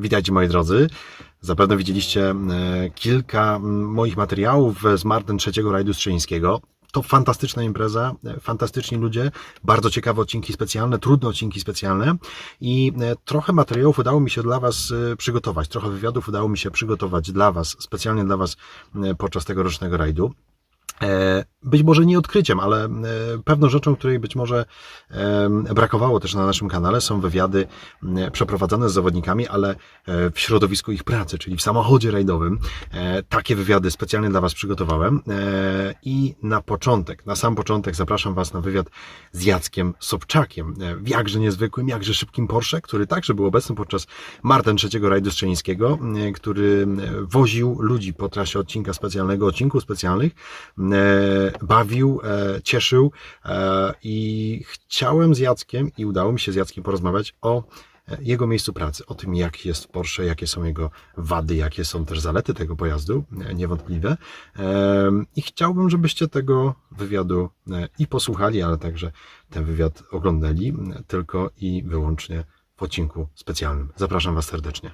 Witajcie moi drodzy. Zapewne widzieliście e, kilka moich materiałów z Marten trzeciego rajdu strzeńskiego. To fantastyczna impreza, e, fantastyczni ludzie, bardzo ciekawe odcinki specjalne, trudne odcinki specjalne i e, trochę materiałów udało mi się dla Was przygotować, trochę wywiadów udało mi się przygotować dla Was, specjalnie dla Was podczas tego rocznego rajdu. Być może nie odkryciem, ale e, pewną rzeczą, której być może brakowało też na naszym kanale, są wywiady przeprowadzane z zawodnikami, ale e, w środowisku ich pracy, czyli w samochodzie rajdowym. E, Takie wywiady specjalnie dla Was przygotowałem. I na początek, na sam początek zapraszam Was na wywiad z Jackiem Sobczakiem, w jakże niezwykłym, jakże szybkim Porsche, który także był obecny podczas Marten trzeciego rajdu strzeńskiego, e, który woził ludzi po trasie odcinka specjalnego, odcinku specjalnych, bawił, e, cieszył e, i chciałem z Jackiem i udało mi się z Jackiem porozmawiać o e, jego miejscu pracy, o tym jak jest Porsche, jakie są jego wady, jakie są też zalety tego pojazdu, niewątpliwe. I chciałbym, żebyście tego wywiadu i posłuchali, ale także ten wywiad oglądali tylko i wyłącznie w odcinku specjalnym. Zapraszam Was serdecznie.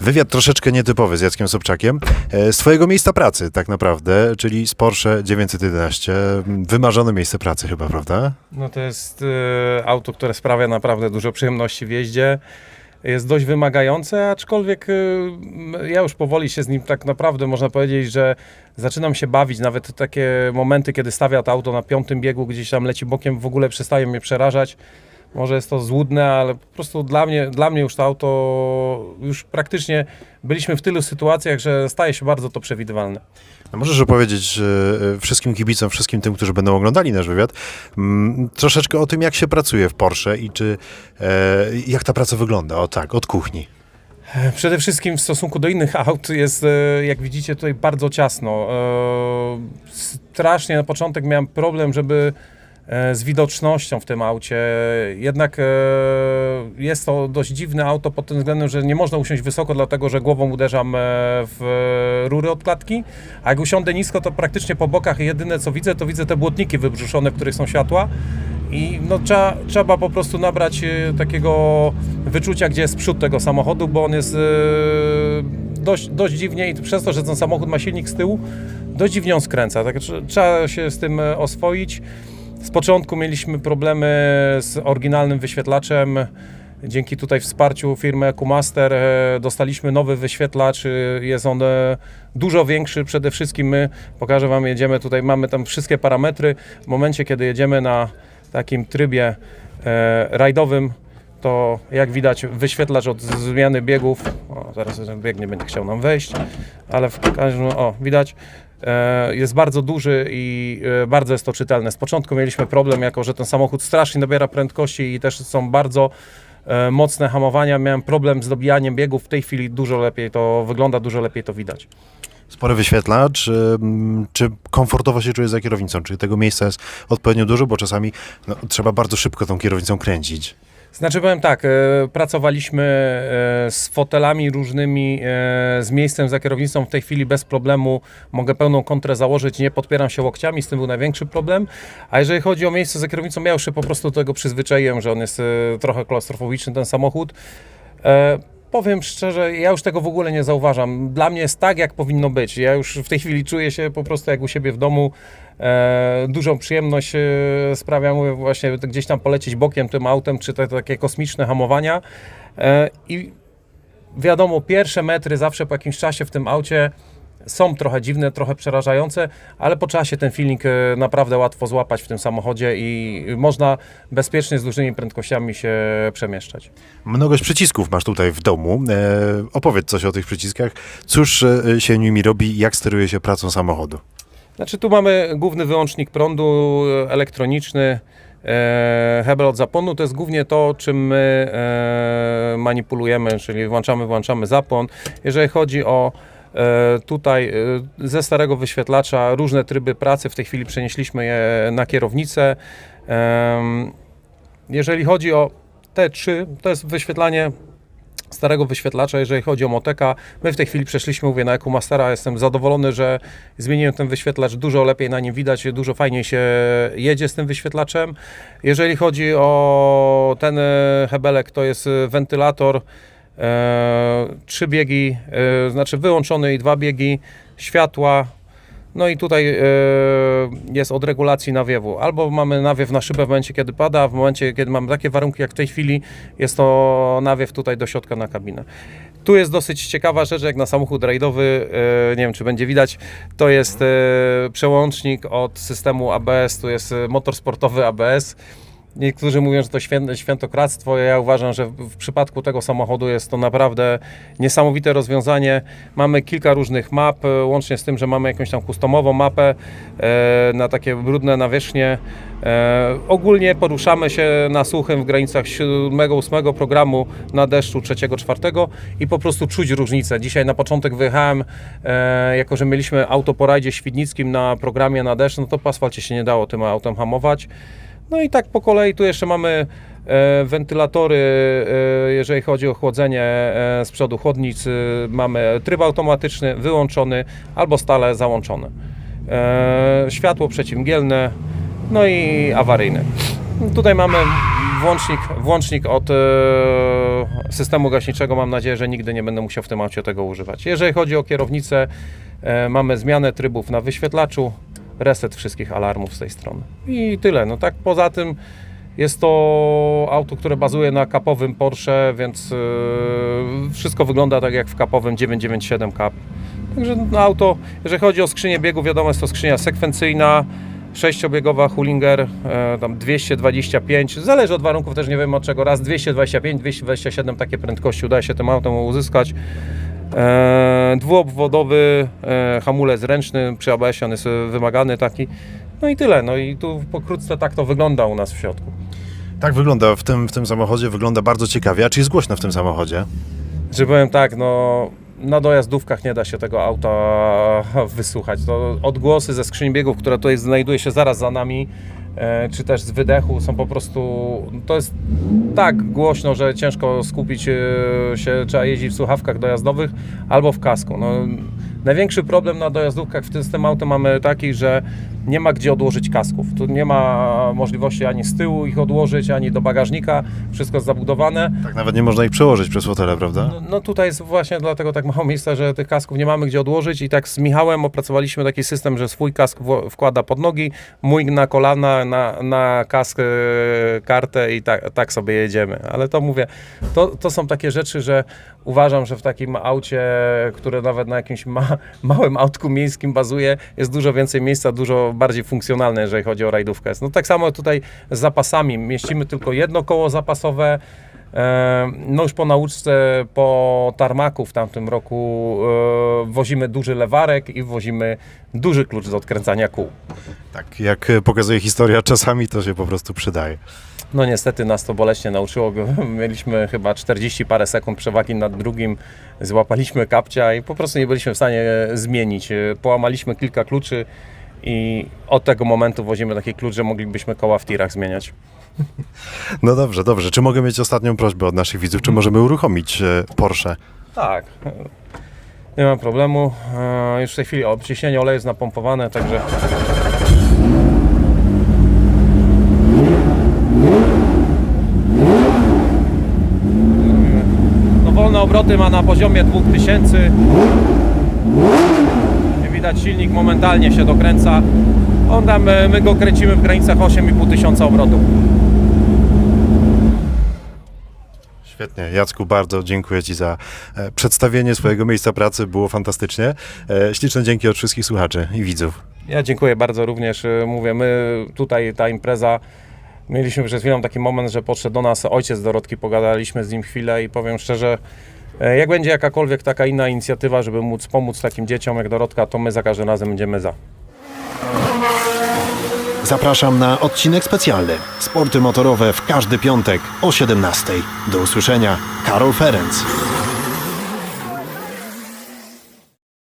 Wywiad troszeczkę nietypowy z Jackiem Sobczakiem. E, Z twojego miejsca pracy tak naprawdę, czyli z Porsche 911. Wymarzone miejsce pracy chyba, prawda? No to jest e, auto, które sprawia naprawdę dużo przyjemności w jeździe. Jest dość wymagające, aczkolwiek e, ja już powoli się z nim tak naprawdę można powiedzieć, że zaczynam się bawić. Nawet takie momenty, kiedy stawia to auto na piątym biegu, gdzieś tam leci bokiem, w ogóle przestaje mnie przerażać. Może jest to złudne, ale po prostu dla mnie, dla mnie już to auto, już praktycznie byliśmy w tylu sytuacjach, że staje się bardzo to przewidywalne. No możesz opowiedzieć e, wszystkim kibicom, wszystkim tym, którzy będą oglądali nasz wywiad, mm, troszeczkę o tym, jak się pracuje w Porsche i czy, e, jak ta praca wygląda, o tak, od kuchni. Przede wszystkim w stosunku do innych aut jest, e, jak widzicie, tutaj bardzo ciasno. Strasznie na początek miałem problem, żeby z widocznością w tym aucie. Jednak e, jest to dość dziwne auto pod tym względem, że nie można usiąść wysoko, dlatego że głową uderzam e, w rury od klatki, a jak usiądę nisko, to praktycznie po bokach jedyne co widzę, to widzę te błotniki wybrzuszone, w których są światła. I no, trzeba, trzeba po prostu nabrać e, takiego wyczucia, gdzie jest przód tego samochodu, bo on jest e, dość, dość dziwnie i przez to, że ten samochód ma silnik z tyłu, dość dziwnie on skręca. Tak, trze- trzeba się z tym e, oswoić. Z początku mieliśmy problemy z oryginalnym wyświetlaczem. Dzięki tutaj wsparciu firmy EcoMaster e, dostaliśmy nowy wyświetlacz. e, Jest on e, dużo większy. Przede wszystkim my, pokażę Wam, jedziemy tutaj, mamy tam wszystkie parametry. W momencie, kiedy jedziemy na takim trybie rajdowym, to jak widać wyświetlacz od zmiany biegów, o, zaraz ten bieg nie będzie chciał nam wejść, ale w każdym, o widać, jest bardzo duży i e, bardzo jest to czytelne. Z początku mieliśmy problem, jako że ten samochód strasznie nabiera prędkości i też są bardzo e, mocne hamowania. Miałem problem z dobijaniem biegów, w tej chwili dużo lepiej to wygląda, dużo lepiej to widać. Spory wyświetlacz, czy komfortowo się czujesz za kierownicą? Czy tego miejsca jest odpowiednio dużo, bo czasami no, trzeba bardzo szybko tą kierownicą kręcić. Znaczy powiem tak, e, pracowaliśmy e, z fotelami różnymi, e, z miejscem za kierownicą w tej chwili bez problemu mogę pełną kontrę założyć, nie podpieram się łokciami, z tym był największy problem. A jeżeli chodzi o miejsce za kierownicą, ja już się po prostu do tego przyzwyczaiłem, że on jest trochę klaustrofobiczny ten samochód. Powiem szczerze, ja już tego w ogóle nie zauważam. Dla mnie jest tak, jak powinno być. Ja już w tej chwili czuję się po prostu jak u siebie w domu. E, dużą przyjemność e, sprawia mówię, właśnie gdzieś tam polecieć bokiem tym autem, czy te takie kosmiczne hamowania. E, I wiadomo, pierwsze metry zawsze po jakimś czasie w tym aucie są trochę dziwne, trochę przerażające, ale po czasie ten e, naprawdę łatwo złapać w tym samochodzie i można bezpiecznie z dużymi prędkościami się przemieszczać. Mnogość przycisków masz tutaj w domu. E, opowiedz coś o tych przyciskach. Cóż się nimi robi jak steruje się pracą samochodu? Znaczy tu mamy główny wyłącznik prądu e, elektroniczny, e, hebel od zapłonu. To jest głównie to, czym my e, manipulujemy, czyli włączamy, włączamy zapłon. Jeżeli chodzi o e, tutaj e, ze starego wyświetlacza różne tryby pracy, w tej chwili przenieśliśmy je na kierownicę. Em, Jeżeli chodzi o te trzy, to jest wyświetlanie starego wyświetlacza, jeżeli chodzi o Moteka. My w tej chwili przeszliśmy, mówię, na EcoMastera. Jestem zadowolony, że zmieniłem ten wyświetlacz. Dużo lepiej na nim widać, dużo fajniej się jedzie z tym wyświetlaczem. Jeżeli chodzi o ten e, hebelek, to jest e, wentylator e, trzy biegi, e, znaczy wyłączony i dwa biegi, światła. No i tutaj e, jest od regulacji nawiewu. Albo mamy nawiew na szybę w momencie, kiedy pada, a w momencie, kiedy mamy takie warunki jak w tej chwili, jest to nawiew tutaj do środka na kabinę. Tu jest dosyć ciekawa rzecz, jak na samochód rajdowy, e, nie wiem czy będzie widać, to jest e, przełącznik od systemu ABS, tu jest motor sportowy ABS. Niektórzy mówią, że to świę- świętokradztwo. Ja uważam, że w przypadku tego samochodu jest to naprawdę niesamowite rozwiązanie. Mamy kilka różnych map, e, łącznie z tym, że mamy jakąś tam customową mapę e, na takie brudne nawierzchnie. E, ogólnie poruszamy się na suchym w granicach 7-8 programu na deszczu 3-4 i po prostu czuć różnicę. Dzisiaj na początek wyjechałem, jako że mieliśmy auto po rajdzie świdnickim na programie na deszcz, no to po asfalcie się nie dało tym autem hamować. No i tak po kolei tu jeszcze mamy e, wentylatory, e, jeżeli chodzi o chłodzenie e, z przodu chłodnic, mamy tryb automatyczny, wyłączony albo stale załączony. Światło przeciwmgielne, no i awaryjne. Tutaj mamy włącznik, włącznik od systemu gaśniczego. Mam nadzieję, że nigdy nie będę musiał w tym aucie tego używać. Jeżeli chodzi o kierownicę, mamy zmianę trybów na wyświetlaczu, reset wszystkich alarmów z tej strony. I tyle. No tak poza tym jest to auto, które bazuje na kapowym Porsche, więc e, wszystko wygląda tak jak w kapowym 997 Cup. Także no, auto, jeżeli chodzi o skrzynię biegu, wiadomo jest to skrzynia sekwencyjna, sześciobiegowa Hullinger, e, tam 225, zależy od warunków też nie wiem od czego, raz 225, 227 takie prędkości udaje się tym autem uzyskać. E, dwuobwodowy e, hamulec ręczny, przy ABS on jest wymagany taki. No i tyle, no i tu pokrótce tak to wygląda u nas w środku. Tak wygląda w tym, w tym samochodzie, wygląda bardzo ciekawie. A czy jest głośno w tym samochodzie? Że powiem tak, no na dojazdówkach nie da się tego auta wysłuchać. To odgłosy ze skrzyni biegów, która tutaj znajduje się zaraz za nami, czy też z wydechu są po prostu, to jest tak głośno, że ciężko skupić e, się, trzeba jeździć w słuchawkach dojazdowych albo w kasku. No, największy problem na dojazdówkach w tym, z tym autem mamy taki, że nie ma gdzie odłożyć kasków. Tu nie ma możliwości ani z tyłu ich odłożyć, ani do bagażnika. Wszystko jest zabudowane. Tak nawet nie można ich przełożyć przez fotele, prawda? No, no tutaj jest właśnie dlatego tak mało miejsca, że tych kasków nie mamy gdzie odłożyć i tak z Michałem opracowaliśmy taki system, że swój kask wkłada pod nogi, mój na kolana, na, na kask e, kartę i tak, tak sobie jedziemy. Ale to mówię, to, to są takie rzeczy, że uważam, że w takim aucie, które nawet na jakimś ma, małym autku miejskim bazuje, jest dużo więcej miejsca, dużo bardziej funkcjonalne, jeżeli chodzi o rajdówkę. No tak samo tutaj z zapasami. Mieścimy tylko jedno koło zapasowe, E, No już po nauczce, po tarmaku w tamtym roku e, wozimy duży lewarek i wozimy duży klucz do odkręcania kół. Tak, jak pokazuje historia, czasami to się po prostu przydaje. No niestety nas to boleśnie nauczyło. Mieliśmy chyba 40 parę sekund przewagi nad drugim, złapaliśmy kapcia i po prostu nie byliśmy w stanie zmienić. E, Połamaliśmy kilka kluczy i od tego momentu wozimy taki klucz, że moglibyśmy koła w tirach zmieniać. No dobrze, dobrze. Czy mogę mieć ostatnią prośbę od naszych widzów? Czy możemy uruchomić e, Porsche? Tak. Nie ma problemu. E, Już w tej chwili o, ciśnienie oleju jest napompowane, także. No, wolne obroty ma na poziomie 2000. Widać silnik momentalnie się dokręca. On tam, e, my go kręcimy w granicach 8,5 tysiąca obrotów. Świetnie. Jacku, bardzo dziękuję Ci za e, przedstawienie swojego miejsca pracy. Było fantastycznie. E, Śliczne dzięki od wszystkich słuchaczy i widzów. Ja dziękuję bardzo również. Mówię, my tutaj ta impreza. Mieliśmy przed chwilą taki moment, że podszedł do nas ojciec Dorotki, pogadaliśmy z nim chwilę i powiem szczerze, jak będzie jakakolwiek taka inna inicjatywa, żeby móc pomóc takim dzieciom jak Dorotka, to my za każdym razem będziemy za. Zapraszam na odcinek specjalny. Sporty motorowe w każdy piątek o 17. Do usłyszenia. Karol Ferenc.